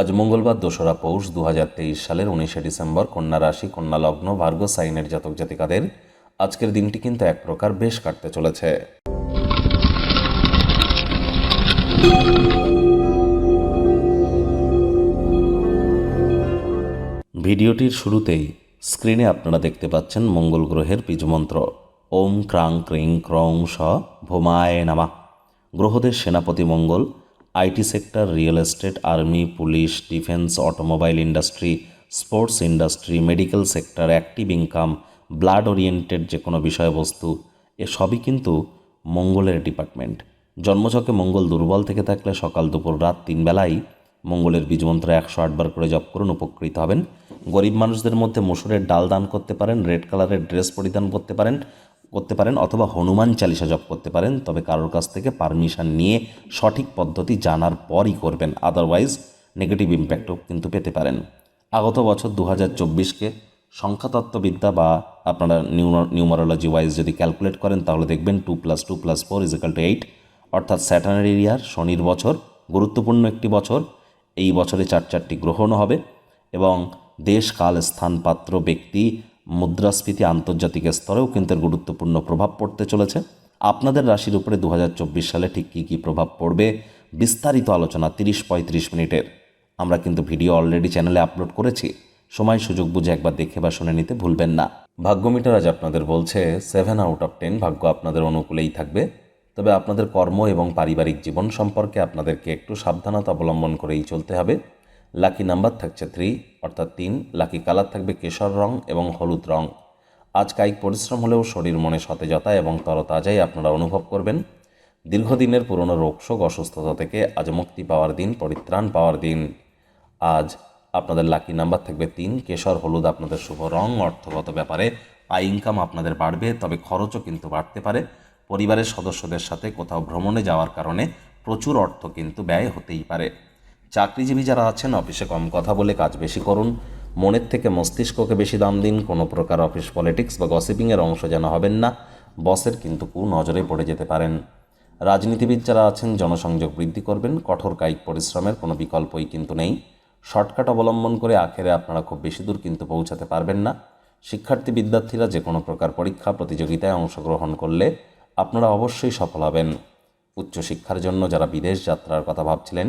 আজ মঙ্গলবার দোসরা পৌষ দুহাজার তেইশ সালের উনিশে ডিসেম্বর কন্যা রাশি, কন্যা লগ্ন, ভার্গ, সাইনের জাতক জাতিকাদের আজকের দিনটি কিন্তু এক প্রকার বেশ কাটতে চলেছে। ভিডিওটির শুরুতেই স্ক্রিনে আপনারা দেখতে পাচ্ছেন মঙ্গল গ্রহের বীজমন্ত্র। ওম ক্রাং ক্রিং ক্রং স ভোমায় নামা। গ্রহদের সেনাপতি Mangal IT sector, real estate, army, police, defence, automobile industry, sports industry, medical sector, active income, blood oriented যে কোনো বিষয়বস্তু, এ সবই কিন্তু মঙ্গলের ডিপার্টমেন্ট। জন্মছকে মঙ্গল দুর্বল থেকে থাকলে সকাল দুপুর রাত তিন বেলায় মঙ্গলের বীজমন্ত্র একশো আটবার করে জপ করুন, উপকৃত হবেন। গরিব মানুষদের মধ্যে মসুরের ডাল দান করতে পারেন, রেড কালারের ড্রেস পরিধান করতে পারেন করতে পারেন অথবা হনুমান চালিসা জপ করতে পারেন, তবে কারোর কাছ থেকে পারমিশন নিয়ে সঠিক পদ্ধতি জানার পরই করবেন আদারওয়াইজ নেগেটিভ ইম্প্যাক্টও কিন্তু পেতে পারেন। আগত বছর দু হাজার চব্বিশকে সংখ্যাতত্ত্ববিদ্যা বা আপনারা নিউমারোলজি ওয়াইজ যদি ক্যালকুলেট করেন, তাহলে দেখবেন two plus two plus four is equal two eight অর্থাৎ স্যাটার্নের এরিয়ার শনির বছর, গুরুত্বপূর্ণ একটি বছর, এই বছরে চার চারটি গ্রহণ হবে এবং দেশ, কাল স্থান পাত্র ব্যক্তি মুদ্রাস্ফীতি আন্তর্জাতিক স্তরেও কিন্তু গুরুত্বপূর্ণ প্রভাব পড়তে চলেছে। আপনাদের রাশির উপরে দু হাজার চব্বিশ সালে ঠিক কী কী প্রভাব পড়বে বিস্তারিত আলোচনা তিরিশ পঁয়ত্রিশ মিনিটের। আমরা কিন্তু ভিডিও অলরেডি চ্যানেলে আপলোড করেছি। সময় সুযোগ বুঝে একবার দেখে বা শুনে নিতে ভুলবেন না। ভাগ্য মিটার আজ আপনাদের বলছে সেভেন আউট অফ টেন ভাগ্য আপনাদের অনুকূলেই থাকবে। তবে আপনাদের কর্ম এবং পারিবারিক জীবন সম্পর্কে আপনাদেরকে একটু সাবধানতা অবলম্বন করেই চলতে হবে। লাকি নাম্বার থাকছে থ্রি অর্থাৎ তিন। লাকি কালার থাকবে কেশর রং এবং হলুদ রং। আজ কায়িক পরিশ্রম হলেও শরীর মনে সতেজতা এবং তরতাজাই আপনারা অনুভব করবেন। দীর্ঘদিনের পুরনো রোগশোক অসুস্থতা থেকে আজ মুক্তি পাওয়ার দিন, পরিত্রাণ পাওয়ার দিন। আজ আপনাদের লাকি নাম্বার থাকবে তিন। কেশর, হলুদ আপনাদের শুভ রং, অর্থগত ব্যাপারে আয় ইনকাম আপনাদের বাড়বে, তবে খরচও কিন্তু বাড়তে পারে। পরিবারের সদস্যদের সাথে কোথাও ভ্রমণে যাওয়ার কারণে প্রচুর অর্থ কিন্তু ব্যয় হতেই পারে। চাকরিজীবী যারা আছেন অফিসে কম কথা বলে কাজ বেশি করুন। মনের থেকে মস্তিষ্ককে বেশি দাম দিন। কোনো প্রকার অফিস পলিটিক্স বা গসিপিংয়ের অংশ যেন হবেন না। বসের কিন্তু কু নজরে পড়ে যেতে পারেন। রাজনীতিবিদ যারা আছেন, জনসংযোগ বৃদ্ধি করবেন। কঠোর কায়িক পরিশ্রমের কোনো বিকল্পই কিন্তু নেই। শর্টকাট অবলম্বন করে আখেরে আপনারা খুব বেশি দূর কিন্তু পৌঁছাতে পারবেন না। শিক্ষার্থী বিদ্যার্থীরা যে কোনো প্রকার পরীক্ষা, প্রতিযোগিতায় অংশগ্রহণ করলে আপনারা অবশ্যই সফল হবেন। উচ্চশিক্ষার জন্য যারা বিদেশ যাত্রার কথা ভাবছিলেন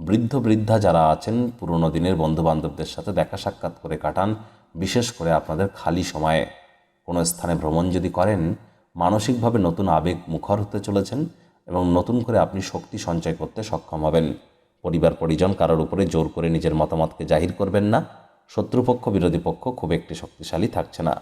বৃদ্ধ বৃদ্ধা যারা আছেন, পুরনো দিনের বন্ধুবান্ধবদের সাথে দেখা সাক্ষাৎ করে কাটান, বিশেষ করে আপনাদের খালি সময়ে। কোনো স্থানে ভ্রমণ যদি করেন, মানসিকভাবে নতুন আবেগ মুখর হতে চলেছেন এবং নতুন করে আপনি শক্তি সঞ্চয় করতে সক্ষম হবেন। পরিবার, পরিজন কারোর উপরে জোর করে নিজের মতামতকে জাহির করবেন না। শত্রুপক্ষ, বিরোধী পক্ষ খুব একটি শক্তিশালী থাকছে না।